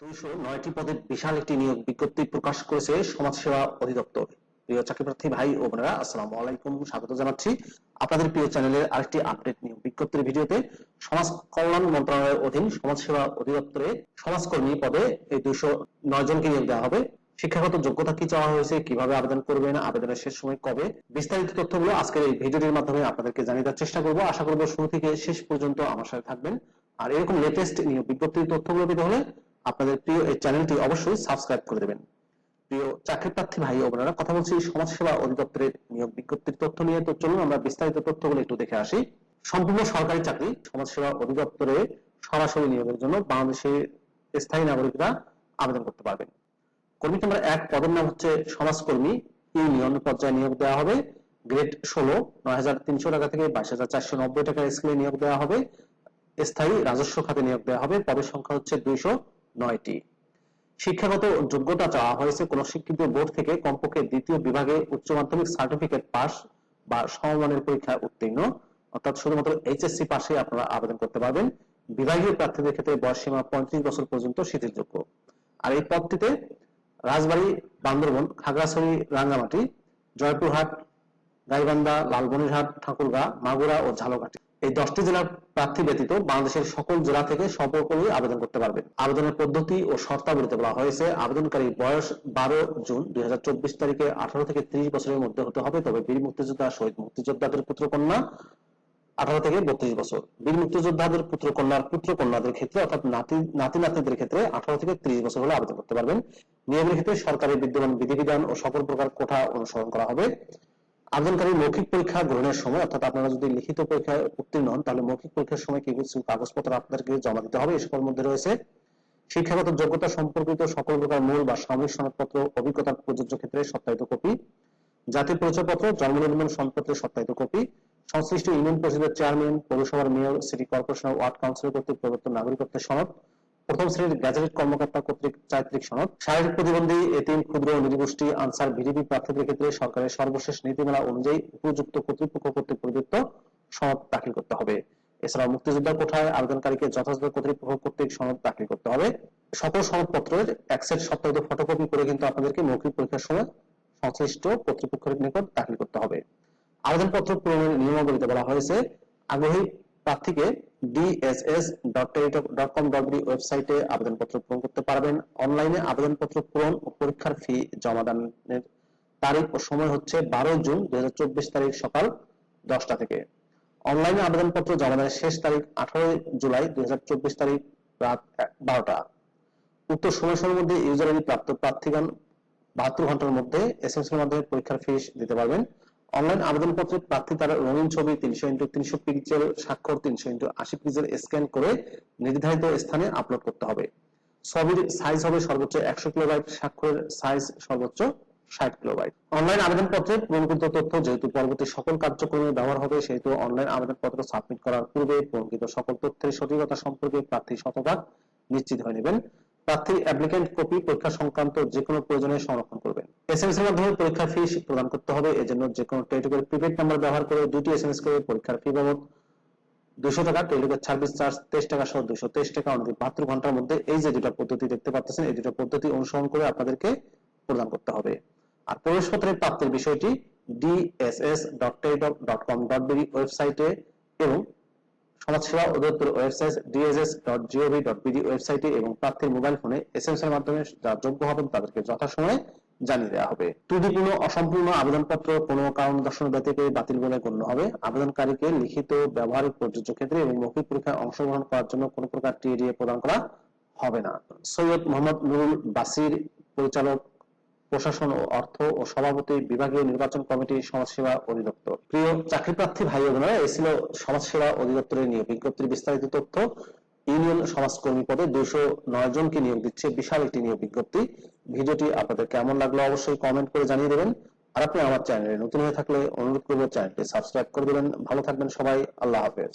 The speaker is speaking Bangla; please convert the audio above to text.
দুইশো নয়টি বিশাল একটি নিয়োগ বিজ্ঞপ্তি প্রকাশ করেছে সমাজসেবা অধিদপ্তর। প্রিয় চাকরিপ্রার্থী ভাই ও বোনেরা আলাইকুম, স্বাগত জানাচ্ছি আপনাদের প্রিয় চ্যানেলের আরেকটি আপডেট নিয়োগ বিজ্ঞপ্তির ভিডিওতে। সমাজ কল্যাণ মন্ত্রণালয়ের অধীন সমাজসেবা অধিদপ্তরে সমাজকর্মী পদে এই দুইশো নয় জনকে নিয়োগ দেওয়া হবে। শিক্ষাগত যোগ্যতা কি চাওয়া হয়েছে, কীভাবে আবেদন করবেন, আবেদনের শেষ সময় কবে? বিস্তারিত তথ্যগুলো আজকের এই ভিডিওটির মাধ্যমে আপনাদেরকে জানিয়ে দেওয়ার চেষ্টা করব। আশা করব শুরু থেকে শেষ পর্যন্ত আমার সাথে থাকবেন। আর এরকম লেটেস্ট নিয়োগ বিজ্ঞপ্তির তথ্যগুলো পেতে হলে আপনাদের প্রিয় এই চ্যানেলটি অবশ্যই সাবস্ক্রাইব করে দেবেন। প্রিয় চাকরি প্রার্থী ভাই ও বোনেরা, কথা বলছি সমাজসেবা অধিদপ্তরের নিয়োগ বিজ্ঞপ্তির তথ্য নিয়ে। তো চলুন আমরা বিস্তারিত তথ্যগুলো একটু দেখে আসি। সম্পূর্ণ সরকারি চাকরি সমাজসেবা অধিদপ্তরে সরাসরি নিয়োগের জন্য বাংলাদেশের স্থায়ী নাগরিকরা আবেদন করতে পারবেন। কর্মী নাম্বার এক, পদের নাম হচ্ছে সমাজকর্মী। ইউনিয়ন পর্যায়ে নিয়োগ দেওয়া হবে। গ্রেড ষোলো, নয় হাজার তিনশো টাকা থেকে বাইশ হাজার চারশো নব্বই টাকা স্কেলে নিয়োগ দেওয়া হবে। স্থায়ী রাজস্ব খাতে নিয়োগ দেওয়া হবে। পদের সংখ্যা হচ্ছে দুইশো নয়টি। শিক্ষাগত যোগ্যতা চাওয়া হয়েছে কোন শিক্ষিত বোর্ড থেকে কমপক্ষে দ্বিতীয় বিভাগে উচ্চ মাধ্যমিক সার্টিফিকেট পাস বা সমমানের পরীক্ষায় উত্তীর্ণ। অর্থাৎ শুধুমাত্র এইচএসসি পাশে আপনারা আবেদন করতে পারবেন। বিভাগীয় প্রার্থীদের ক্ষেত্রে বয়স সীমা পঁয়ত্রিশ বছর পর্যন্ত শিথিলযোগ্য। আর এই পদটিতে রাজবাড়ী, বান্দরবন, খাগড়াছড়ি, রাঙ্গামাটি, জয়পুরহাট, গাইবান্ধা, লালমনিরহাট, ঠাকুরগাঁ, মাগুরা ও ঝালকাঠি। এই দশটি জেলার প্রার্থী ব্যতীত বাংলাদেশের সকল জেলা থেকে সকলেই আবেদন করতে পারবেন। আবেদনের পদ্ধতি ও শর্তাবলীতে বলা হয়েছে, আবেদনকারী বয়স বারো জুন দুই তারিখে আঠারো থেকে ত্রিশ বছরের মধ্যে হতে হবে, তবে বীর মুক্তিযোদ্ধা শহীদ মুক্তিযোদ্ধাদের পুত্রকন্যা আঠারো থেকে বত্রিশ বছর। বীর মুক্তিযোদ্ধাদের পুত্র কন্যার পুত্র কন্যাদের ক্ষেত্রে অর্থাৎ নাতি নাতি নাতনিদের ক্ষেত্রে আঠারো থেকে ত্রিশ বছর হলে আবেদন করতে পারবেন। নিয়মের ক্ষেত্রে সরকারের বিদ্যমান বিধিবিধান ও সকল প্রকার কোঠা অনুসরণ করা হবে। আবেদনকারী মৌখিক পরীক্ষা গ্রহণের সময়, অর্থাৎ আপনারা যদি লিখিত পরীক্ষায় উত্তীর্ণ হন, তাহলে মৌখিক পরীক্ষার সময় কি কিছু কাগজপত্র আপনাদেরকে জমা দিতে হবে এসবের মধ্যে রয়েছে শিক্ষাগত যোগ্যতা সম্পর্কিত সকল প্রকার মূল বা সাময়িক সনদপত্র অভিজ্ঞতার প্রযোজ্য ক্ষেত্রে সত্যায়িত কপি জাতীয় পরিচয়পত্র, জন্ম নিবন্ধন সনদপত্রের সত্যায়িত কপি, সংশ্লিষ্ট ইউনিয়ন পরিষদের চেয়ারম্যান পৌরসভার mayor city corporation ward councillor কর্তৃক প্রদত্ত নাগরিকত্বের সনদ প্রথম শ্রেণির গ্যাজেটেড কর্মকর্তা কর্তৃক চারিত্রিক সনদ। শারীরিক প্রতিবন্ধী, এতিম, ক্ষুদ্র নৃগোষ্ঠী আনসার ভিডিপি প্রার্থীদের ক্ষেত্রে সরকারের সর্বশেষ নীতিমালা অনুযায়ী উপযুক্ত কর্তৃপক্ষ কর্তৃক প্রদত্ত সনদ দাখিল করতে হবে। এছাড়াও মুক্তিযোদ্ধা কোঠায় আবেদনকারীকে যথাযথ কর্তৃপক্ষ কর্তৃক সনদ দাখিল করতে হবে। সকল সনদপত্রের এক সেট সত্যায়িত ফটোকপি করে কিন্তু আপনাদেরকে মৌখিক পরীক্ষার সময় সংশ্লিষ্ট কর্তৃপক্ষের নিকট দাখিল করতে হবে। আবেদনপত্র পূরণের নিয়মাবলীতে বলা হয়েছে, আগ্রহী প্রার্থীকে dss.com.bd ওয়েবসাইটে আবেদনপত্র পূরণ করতে পারবেন। অনলাইনে আবেদনপত্র পূরণ ও পরীক্ষার ফি জমা দানের তারিখ ও সময় হচ্ছে বারো জুন দুই তারিখ সকাল দশটা থেকে। অনলাইনে আবেদনপত্র জমা দানের শেষ তারিখ আঠারোই জুলাই দুই হাজার চব্বিশ তারিখ রাত বারোটা। উক্ত সময়সীমার মধ্যে ইউজার আইডি প্রাপ্ত প্রার্থীগণ বাহাত্তর ঘণ্টার মধ্যে এসএমএস এর মাধ্যমে পরীক্ষার ফিস দিতে পারবেন। অনলাইন আবেদনপত্রে প্রার্থী তার রঙিন ছবি তিনশো ইন্টু তিনশো পিক্সেল স্বাক্ষর তিনশো ইন্টু আশি পিক্সেল স্ক্যান করে নির্ধারিত স্থানে আপলোড করতে হবে। ছবির সাইজ হবে সর্বোচ্চ একশো কিলোবাইট স্বাক্ষরের সাইজ সর্বোচ্চ ষাট কিলোবাইট অনলাইন আবেদনপত্রে পূরণকৃত তথ্য যেহেতু পরবর্তী সকল কার্যক্রমে ব্যবহার হবে, সেহেতু অনলাইন আবেদনপত্র সাবমিট করার পূর্বে পূরণকৃত সকল তথ্যের সঠিকতা সম্পর্কে প্রার্থী শতভাগ নিশ্চিত হয়ে নেবেন। প্রার্থী অ্যাপ্লিকেন্ট কপি পরীক্ষা সংক্রান্ত যে কোনো প্রয়োজনে সংরক্ষণ করবেন এসএমএস এর মাধ্যমে পরীক্ষার ফি প্রদান করতে হবে, এজন্য যে কোনো টেলিটকের প্রিপেড নাম্বার ব্যবহার করে দুটি এসএমএস করে পরীক্ষার ফি বাবদ দুশো টাকা, টেলিটকের সার্ভিস চার্জ, তেইশ টাকা সহ দুশো তেইশ টাকা, অনলি বাহাত্তর ঘণ্টার মধ্যে এই যে দুটা পদ্ধতি দেখতে পাচ্ছেন, এই দুটো পদ্ধতি অনুসরণ করে আপনাদেরকে প্রদান করতে হবে। আর প্রবেশপত্রের প্রাপ্তির বিষয়টি dss.টেলিটক.com.bd ওয়েবসাইটে এবং সমাজসেবা অধিদপ্তর ওয়েবসাইট dss.gov.bd ওয়েবসাইটে এবং প্রার্থীর মোবাইল ফোনে এসএমএস এর মাধ্যমে যারা যোগ্য হবেন তাদেরকে যথাসময়ে জানিয়ে দেওয়া হবে। ত্রুটিপূর্ণ, অসম্পূর্ণ আবেদনপত্র কোনো কারণ দর্শন ব্যতীত বাতিল বলে গণ্য হবে। আবেদনকারীকে লিখিত, ব্যবহারিক প্রযোজ্য ক্ষেত্রে এবং মৌখিক পরীক্ষায় অংশগ্রহণ করার জন্য কোনো প্রকার টিএডিএ প্রদান করা হবে না। সৈয়দ মোহাম্মদ নুরুল বাসির পরিচালক প্রশাসন ও অর্থ ও সভাপতি বিভাগীয় নির্বাচন কমিটি সমাজসেবা অধিদপ্তর। প্রিয় চাকরি প্রার্থী ভাই বোনেরা, এই ছিল সমাজসেবা অধিদপ্তরের নিয়োগ বিজ্ঞপ্তির বিস্তারিত তথ্য। ইউনিয়ন সমাজকর্মী পদে দুইশো নয় জনকে নিয়োগ দিচ্ছে বিশাল একটি নিয়োগ বিজ্ঞপ্তি। ভিডিওটি আপনাদের কেমন লাগল অবশ্যই কমেন্ট করে জানিয়ে দেবেন। আর আপনি আমার চ্যানেলে নতুন হয়ে থাকলে অনুরোধ করব চ্যানেলটি সাবস্ক্রাইব করে দেবেন। ভালো থাকবেন সবাই, আল্লাহ হাফেজ।